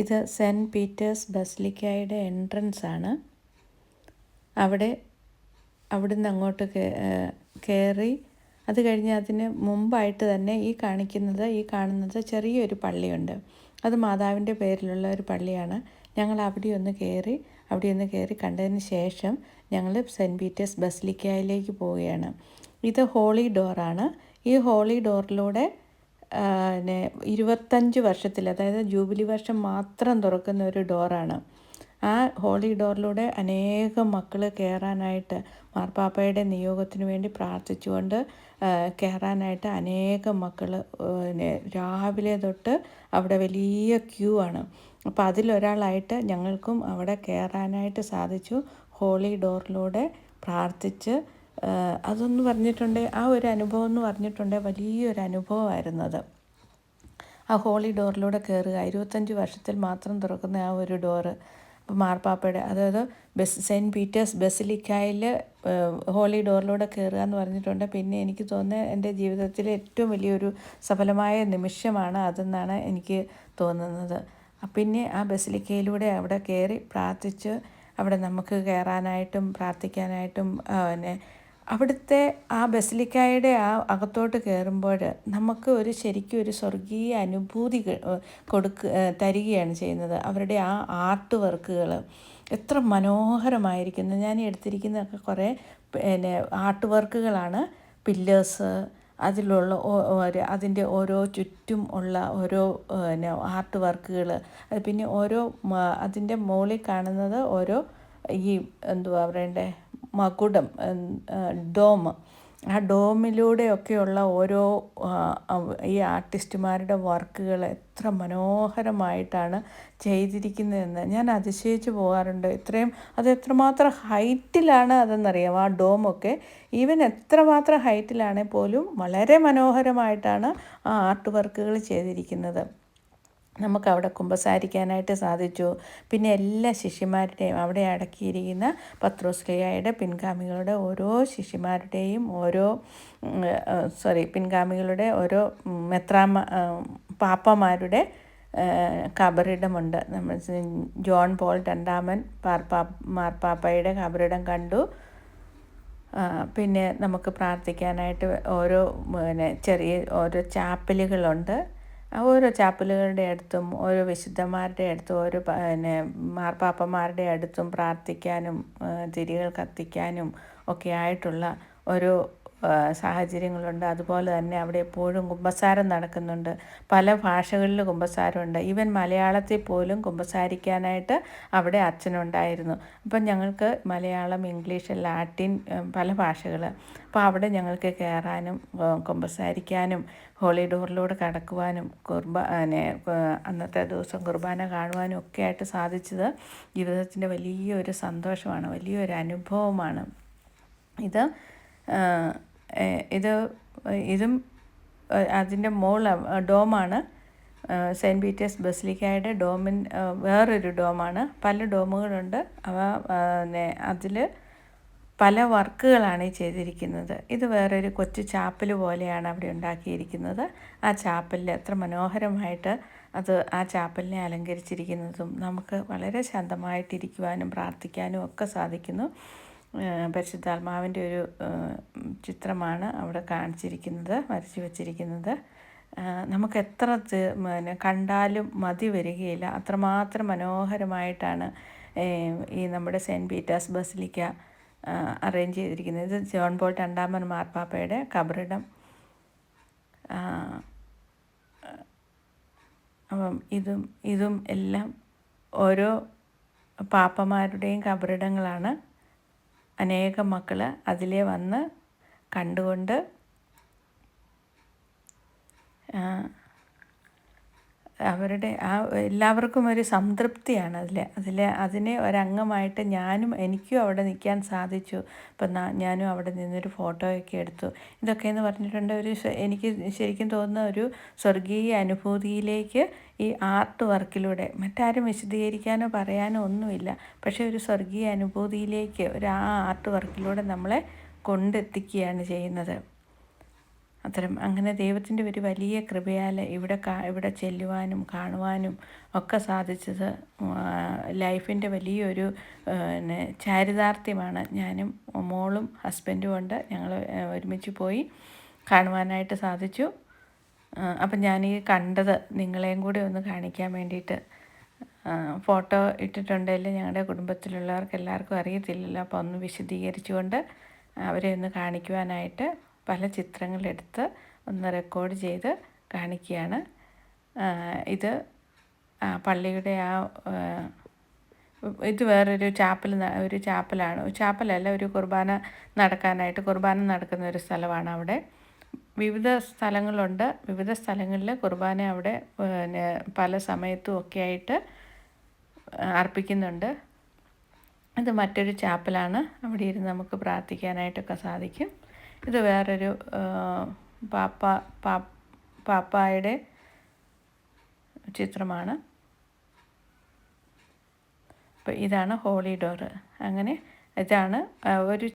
ഇത് saint Peter's ബസ്ലിക്കായുടെ entrance ആണ് അവിടെ അവിടുന്ന് അങ്ങോട്ട് കയറി അത് കഴിഞ്ഞ് അതിന് മുമ്പായിട്ട് തന്നെ ഈ കാണിക്കുന്നത് ഈ കാണുന്നത് ചെറിയൊരു പള്ളിയുണ്ട്. അത് മാതാവിന്റെ പേരിലുള്ള ഒരു പള്ളിയാണ്. ഞങ്ങൾ അവിടെ ഒന്ന് കയറി അവിടെ ഒന്ന് കയറി കണ്ടതിന് ശേഷം ഞങ്ങൾ സെന്റ് പീറ്റേഴ്സ് ബസ്ലിക്കായിലേക്ക് പോവുകയാണ്. ഇത് ഹോളി ഡോറാണ്. ഈ ഹോളി ഡോറിലൂടെ പിന്നെ ഇരുപത്തഞ്ച് വർഷത്തിൽ അതായത് ജൂബിലി വർഷം മാത്രം തുറക്കുന്ന ഒരു ഡോറാണ്. ആ ഹോളി ഡോറിലൂടെ അനേകം മക്കൾ കയറാനായിട്ട് മാർപ്പാപ്പയുടെ നിയോഗത്തിന് വേണ്ടി പ്രാർത്ഥിച്ചുകൊണ്ട് കയറാനായിട്ട് അനേകം മക്കൾ പിന്നെ രാവിലെ തൊട്ട് അവിടെ വലിയ ക്യൂ ആണ്. അപ്പോൾ അതിലൊരാളായിട്ട് ഞങ്ങൾക്കും അവിടെ കയറാനായിട്ട് സാധിച്ചു. ഹോളി ഡോറിലൂടെ പ്രാർത്ഥിച്ച് അതൊന്ന് പറഞ്ഞിട്ടുണ്ട്. ആ ഒരു അനുഭവം എന്ന് പറഞ്ഞിട്ടുണ്ട്. വലിയൊരു അനുഭവമായിരുന്നു അത് ആ ഹോളി ഡോറിലൂടെ കയറുക. ഇരുപത്തഞ്ച് വർഷത്തിൽ മാത്രം തുറക്കുന്ന ആ ഒരു ഡോറ് മാർപ്പാപ്പയുടെ അതായത് ബസ് സെന്റ് പീറ്റേഴ്സ് ബസിലിക്കായിൽ ഹോളി ഡോറിലൂടെ കയറുക എന്ന് പറഞ്ഞിട്ടുണ്ട്. പിന്നെ എനിക്ക് തോന്നുന്നത് എന്റെ ജീവിതത്തിലെ ഏറ്റവും വലിയൊരു സഫലമായ നിമിഷമാണ് അതെന്നാണ് എനിക്ക് തോന്നുന്നത്. പിന്നെ ആ ബസിലിക്കയിലൂടെ അവിടെ കയറി പ്രാർത്ഥിച്ച് അവിടെ നമുക്ക് കയറാനായിട്ടും പ്രാർത്ഥിക്കാനായിട്ടും പിന്നെ അവിടുത്തെ ആ ബസിലിക്കായുടെ ആ അകത്തോട്ട് കയറുമ്പോൾ നമുക്ക് ഒരു ശരിക്കും ഒരു സ്വർഗീയ അനുഭൂതി കൊടുക്ക തരികയാണ് ചെയ്യുന്നത്. അവരുടെ ആ ആർട്ട് വർക്കുകൾ എത്ര മനോഹരമായിരിക്കുന്നു. ഞാൻ എടുത്തിരിക്കുന്നതൊക്കെ കുറേ പിന്നെ ആർട്ട് വർക്കുകളാണ്. പില്ലേഴ്സ് അതിലുള്ള അതിന്റെ ഓരോ ചുറ്റും ഉള്ള ഓരോ പിന്നെ ആർട്ട് വർക്കുകൾ. പിന്നെ ഓരോ അതിന്റെ മുകളിൽ കാണുന്നത് ഓരോ ഈ എന്തുവാ പറയണ്ടേ? മകുടം ഡോം. ആ ഡോമിലൂടെയൊക്കെയുള്ള ഓരോ ഈ ആർട്ടിസ്റ്റുമാരുടെ വർക്കുകൾ എത്ര മനോഹരമായിട്ടാണ് ചെയ്തിരിക്കുന്നതെന്ന് ഞാൻ അതിശയിച്ചു പോകാറുണ്ട്. ഇത്രയും അത് എത്രമാത്രം ഹൈറ്റിലാണ് അതെന്നറിയാം ആ ഡോമൊക്കെ ഈവൻ എത്രമാത്രം ഹൈറ്റിലാണെങ്കിൽ പോലും വളരെ മനോഹരമായിട്ടാണ് ആ ആർട്ട് വർക്കുകൾ ചെയ്തിരിക്കുന്നത്. നമുക്കവിടെ കുമ്പസാരിക്കാനായിട്ട് സാധിച്ചു. പിന്നെ എല്ലാ ശിഷ്യന്മാരുടെയും അവിടെ അടക്കിയിരിക്കുന്ന പത്രോസ്ലിയായുടെ പിൻഗാമികളുടെ ഓരോ ശിഷ്യന്മാരുടെയും ഓരോ സോറി പിൻഗാമികളുടെ ഓരോ മെത്രാമ പാപ്പമാരുടെ കബറിടമുണ്ട്. നമ്മൾ ജോൺ പോൾ രണ്ടാമൻ പാർപ്പാ മാർപ്പാപ്പയുടെ കബറിടം കണ്ടു. പിന്നെ നമുക്ക് പ്രാർത്ഥിക്കാനായിട്ട് ഓരോ പിന്നെ ചെറിയ ഓരോ ചാപ്പലുകളുണ്ട്. ഓരോ ചാപ്പലുകളുടെ അടുത്തും ഓരോ വിശുദ്ധന്മാരുടെ അടുത്തും ഓരോ പിന്നെ മാർപ്പാപ്പന്മാരുടെ അടുത്തും പ്രാർത്ഥിക്കാനും തിരികൾ കത്തിക്കാനും ഒക്കെ ആയിട്ടുള്ള ഓരോ സാഹചര്യങ്ങളുണ്ട്. അതുപോലെ തന്നെ അവിടെ എപ്പോഴും കുമ്പസാരം നടക്കുന്നുണ്ട്. പല ഭാഷകളിൽ കുമ്പസാരമുണ്ട്. ഈവൻ മലയാളത്തിൽ പോലും കുമ്പസാരിക്കാനായിട്ട് അവിടെ അച്ഛനുണ്ടായിരുന്നു. അപ്പം ഞങ്ങൾക്ക് മലയാളം ഇംഗ്ലീഷ് ലാറ്റിൻ പല ഭാഷകൾ. അപ്പോൾ അവിടെ ഞങ്ങൾക്ക് കയറാനും കുമ്പസാരിക്കാനും ഹോളി ഡോറിലൂടെ കടക്കുവാനും കുർബാന അന്നത്തെ ദിവസം കുർബാന കാണുവാനും ഒക്കെ ആയിട്ട് സാധിച്ചത് ജീവിതത്തിന്റെ വലിയൊരു സന്തോഷമാണ്. വലിയൊരു അനുഭവമാണ്. ഇത് ഇത് ഇതും അതിന്റെ മോൾ ഡോമാണ്. സെന്റ് പീറ്റേഴ്സ് ബസിലിക്കായുടെ ഡോമിൻ വേറൊരു ഡോമാണ്. പല ഡോമുകളുണ്ട്. അവ അതിൽ പല വർക്കുകളാണ് ചെയ്തിരിക്കുന്നത്. ഇത് വേറൊരു കൊച്ചു ചാപ്പൽ പോലെയാണ് അവിടെ ഉണ്ടാക്കിയിരിക്കുന്നത്. ആ ചാപ്പലിൽ എത്ര മനോഹരമായിട്ട് അത് ആ ചാപ്പലിനെ അലങ്കരിച്ചിരിക്കുന്നതും നമുക്ക് വളരെ ശാന്തമായിട്ടിരിക്കുവാനും പ്രാർത്ഥിക്കാനും ഒക്കെ സാധിക്കുന്നു. പരിശുദ്ധാത്മാവിന്റെ ഒരു ചിത്രമാണ് അവിടെ കാണിച്ചിരിക്കുന്നത് വരച്ചു വച്ചിരിക്കുന്നത്. നമുക്ക് എത്ര പിന്നെ കണ്ടാലും മതി വരികയില്ല. അത്രമാത്രം മനോഹരമായിട്ടാണ് ഈ നമ്മുടെ സെന്റ് പീറ്റേഴ്സ് ബസിലിക്ക അറേഞ്ച് ചെയ്തിരിക്കുന്നത്. ഇത് ജോൺ പോൾ രണ്ടാമൻ മാർപ്പാപ്പയുടെ കബറിടം. അപ്പം ഇതും ഇതും എല്ലാം ഓരോ പാപ്പമാരുടെയും കബറിടങ്ങളാണ്. അനേകം മക്കൾ അതിലേ വന്ന് കണ്ടുകൊണ്ട് അവരുടെ ആ എല്ലാവർക്കും ഒരു സംതൃപ്തിയാണ് അതിൽ അതിൽ അതിനെ ഒരംഗമായിട്ട് ഞാനും എനിക്കും അവിടെ നിൽക്കാൻ സാധിച്ചു. ഇപ്പം ഞാനും അവിടെ നിന്നൊരു ഫോട്ടോയൊക്കെ എടുത്തു. ഇതൊക്കെ എന്ന് പറഞ്ഞിട്ടുണ്ട് ഒരു എനിക്ക് ശരിക്കും തോന്നുന്ന ഒരു സ്വർഗീയ അനുഭൂതിയിലേക്ക് ഈ ആർട്ട് വർക്കിലൂടെ മറ്റാരും വിശദീകരിക്കാനോ പറയാനോ ഒന്നുമില്ല. പക്ഷേ ഒരു സ്വർഗീയ അനുഭൂതിയിലേക്ക് ഒരു ആ ആർട്ട് വർക്കിലൂടെ നമ്മളെ കൊണ്ടെത്തിക്കുകയാണ് ചെയ്യുന്നത്. അത്തരം അങ്ങനെ ദൈവത്തിന്റെ ഒരു വലിയ കൃപയാൽ ഇവിടെ കാ ഇവിടെ ചെല്ലുവാനും കാണുവാനും ഒക്കെ സാധിച്ചത് ലൈഫിന്റെ വലിയൊരു പിന്നെ ചാരിതാർത്ഥ്യമാണ്. ഞാനും മോളും ഹസ്ബൻഡും ഉണ്ട്. ഞങ്ങൾ ഒരുമിച്ച് പോയി കാണുവാനായിട്ട് സാധിച്ചു. അപ്പം ഞാൻ ഈ കണ്ടത് നിങ്ങളെയും കൂടി ഒന്ന് കാണിക്കാൻ വേണ്ടിയിട്ട്. ഫോട്ടോ ഇട്ടിട്ടുണ്ടെങ്കിൽ ഞങ്ങളുടെ കുടുംബത്തിലുള്ളവർക്ക് എല്ലാവർക്കും അറിയത്തില്ലല്ലോ. അപ്പോൾ ഒന്ന് വിശദീകരിച്ചുകൊണ്ട് അവരെ ഒന്ന് കാണിക്കുവാനായിട്ട് പല ചിത്രങ്ങളെടുത്ത് ഒന്ന് റെക്കോർഡ് ചെയ്ത് കാണിക്കുകയാണ്. ഇത് പള്ളിയുടെ ആ ഇത് വേറൊരു ചാപ്പൽ ഒരു ചാപ്പലാണ്. ചാപ്പലല്ല ഒരു കുർബാന നടക്കാനായിട്ട് കുർബാന നടക്കുന്ന ഒരു സ്ഥലമാണ് അവിടെ. വിവിധ സ്ഥലങ്ങളുണ്ട്. വിവിധ സ്ഥലങ്ങളിൽ കുർബാന അവിടെ പിന്നെ പല സമയത്തും ഒക്കെ ആയിട്ട് അർപ്പിക്കുന്നുണ്ട്. ഇത് മറ്റൊരു ചാപ്പലാണ്. അവിടെ ഇരുന്ന് നമുക്ക് പ്രാർത്ഥിക്കാനായിട്ടൊക്കെ സാധിക്കും. ഇത് വേറൊരു പാപ്പ പാപ്പായുടെ ചിത്രമാണ്. അപ്പോൾ ഇതാണ് ഹോളി ഡോറ്. അങ്ങനെ ഇതാണ് ഒരു